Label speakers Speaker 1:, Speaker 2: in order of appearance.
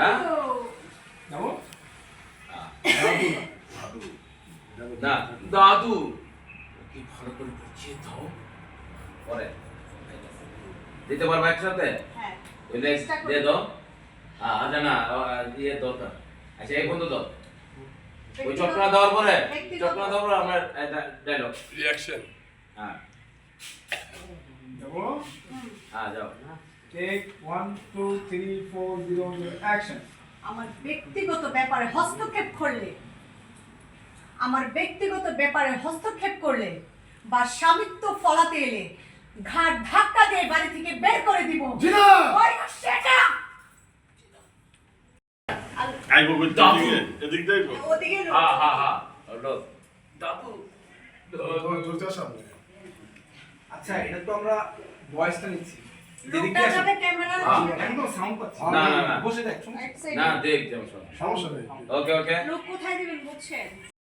Speaker 1: হ্যাঁ? না দাদু। কি ভালো করে বুঝিয়ে দাও। পরে। দিতে পারবে একসাথে?
Speaker 2: হ্যাঁ।
Speaker 1: দিয়ে দাও। আচ্ছা না দিয়ে দরকার। আচ্ছা এই বন্ধু দাও। ওই চটকনা দেওয়ার পরে চটকনা দেওয়ার পরে আমরা ডায়লগ
Speaker 3: রিয়াকশন
Speaker 1: হ্যাঁ।
Speaker 4: যাব
Speaker 1: হ্যাঁ যাও।
Speaker 4: Take one two three four zero action
Speaker 2: আমার ব্যক্তিগত ব্যাপারে হস্তক্ষেপ করলে আমার ব্যক্তিগত ব্যাপারে হস্তক্ষেপ করলে বা স্বামিত্ব ফলাতে এলে ঘাট ধাক্কা দিয়ে বাড়ি থেকে বের করে দিব।
Speaker 1: হ্যাঁ হ্যাঁ হ্যাঁ।
Speaker 4: আচ্ছা এটা তো আমরা ভয়েসটা নিচ্ছি।
Speaker 1: হ্যাঁ।
Speaker 4: একদম সাউন্ড পাচ্ছি।
Speaker 1: না, না, না।
Speaker 4: বসে দেখ
Speaker 1: না দেখ
Speaker 3: সমস্যা নেই।
Speaker 1: ওকে ওকে।
Speaker 2: লোক কোথায় দিবেন বুঝছেন